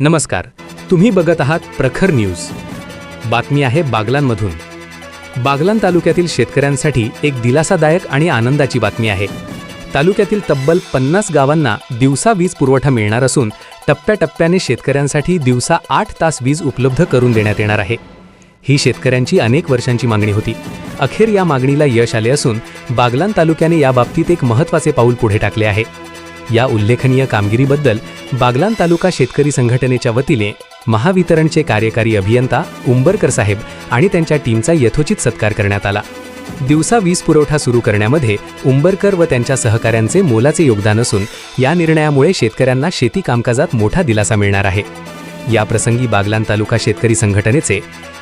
नमस्कार. तुम्ही बघत आहात प्रखर न्यूज. बातमी आहे बागलांमधून. बागलान तालुक्यातील शेतकऱ्यांसाठी एक दिलासादायक आणि आनंदाची बातमी आहे. तालुक्यातील तब्बल पन्नास गावांना दिवसा वीज पुरवठा मिळणार असून टप्प्याटप्प्याने शेतकऱ्यांसाठी दिवसा आठ तास वीज उपलब्ध करून देण्यात येणार आहे. ही शेतकऱ्यांची अनेक वर्षांची मागणी होती. अखेर या मागणीला यश आले असून बागलान तालुक्याने याबाबतीत एक महत्त्वाचे पाऊल पुढे टाकले आहे. या उल्लेखनीय कामगिरीबद्दल बागलान तालुका शेतकरी संघटनेच्या वतीने महावितरणचे कार्यकारी अभियंता उंबरकर साहेब आणि त्यांच्या टीमचा यथोचित सत्कार करण्यात आला. दिवसा वीज पुरवठा सुरू करण्यामध्ये उंबरकर व त्यांच्या सहकाऱ्यांचे मोलाचे योगदान असून या निर्णयामुळे शेतकऱ्यांना शेती कामकाजात मोठा दिलासा मिळणार आहे. याप्रसंगी बागलान तालुका शेतकरी संघटनेचे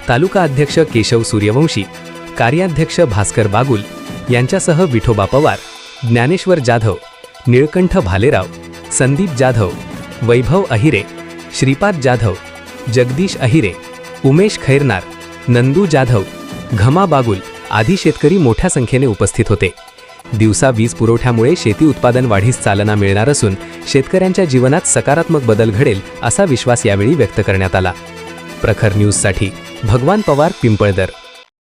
तालुका अध्यक्ष केशव सूर्यवंशी कार्याध्यक्ष भास्कर बागुल यांच्यासह विठोबा पवार ज्ञानेश्वर जाधव निळकंठ भालेराव संदीप जाधव वैभव अहिरे श्रीपाद जाधव जगदीश अहिरे उमेश खैरनार नंदू जाधव घमा बागुल आदी शेतकरी मोठ्या संख्येने उपस्थित होते. दिवसा वीज पुरवठ्यामुळे शेती उत्पादन वाढीस चालना मिळणार असून शेतकऱ्यांच्या जीवनात सकारात्मक बदल घडेल असा विश्वास यावेळी व्यक्त करण्यात आला. प्रखर न्यूजसाठी भगवान पवार पिंपळदर.